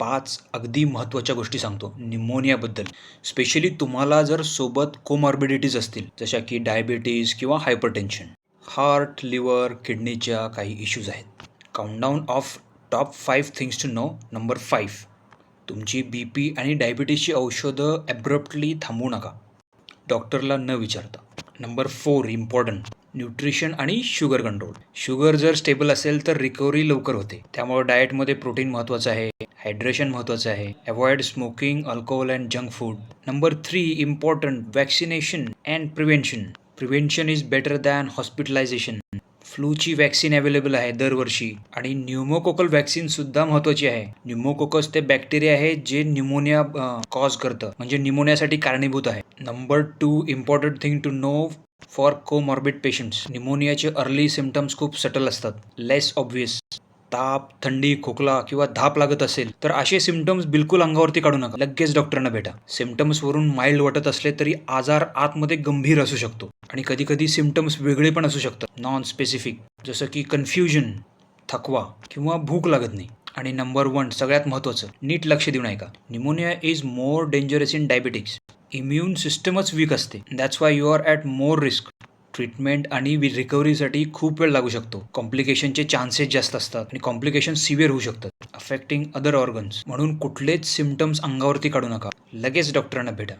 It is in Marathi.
पाच अगदी महत्त्वाच्या गोष्टी सांगतो. निमोनियाबद्दल. स्पेशली तुम्हाला जर सोबत कोमॉर्बिडिटीज असतील जशा की डायबिटीज किंवा हायपरटेन्शन हार्ट लिव्हर किडनीच्या काही इश्यूज आहेत. Countdown of top five things to know number five तुमची बी पी आणि डायबिटीजची औषधं ॲब्रप्टली थांबवू नका. डॉक्टरला न विचारता. नंबर फोर इम्पॉर्टंट न्यूट्रिशन आणि शुगर कंट्रोल शुगर जर स्टेबल असेल तर रिकव्हरी लवकर होते. त्यामुळे डाएटमध्ये प्रोटीन महत्त्वाचं आहे. हायड्रेशन महत्त्वाचं आहे. Avoid smoking alcohol and junk food number three important vaccination and prevention prevention is better than hospitalisation फ्लूची वॅक्सिन अवेलेबल आहे दरवर्षी. आणि न्यूमोकोकल वॅक्सिन सुद्धा महत्वाची आहे. न्यूमोकोकस ते बॅक्टेरिया आहे जे न्यूमोनिया कॉज करतं. म्हणजे न्यूमोनियासाठी कारणीभूत आहे. Number two important thing to know for comorbid patients न्युमोनियाचे early symptoms खूप सटल असतात. लेस ऑब्वियस ताप थंडी खोकला किंवा धाप लागत असेल तर असे सिमटम्स बिलकुल अंगावरती काढू नका. लगेच डॉक्टरांना भेटा. सिमटम्स वरून माइल्ड वाटत असले तरी आजार आतमध्ये गंभीर असू शकतो आणि कधी कधी सिमटम्स वेगळे पण असू शकतात. नॉन स्पेसिफिक जसं की कन्फ्युजन थकवा किंवा भूक लागत नाही. आणि नंबर वन सगळ्यात महत्त्वाचं नीट लक्ष देऊन ऐका. Pneumonia is more dangerous in diabetics immune सिस्टमच weak असते. That's why you are at more risk treatment आणि रिकव्हरीसाठी खूप वेळ लागू शकतो. कॉम्प्लिकेशनचे चान्सेस जास्त असतात आणि कॉम्प्लिकेशन सिव्हिअर होऊ शकतात. अफेक्टिंग अदर ऑर्गन्स म्हणून कुठलेच सिमटम्स अंगावरती काढू नका. लगेच डॉक्टरांना भेटा.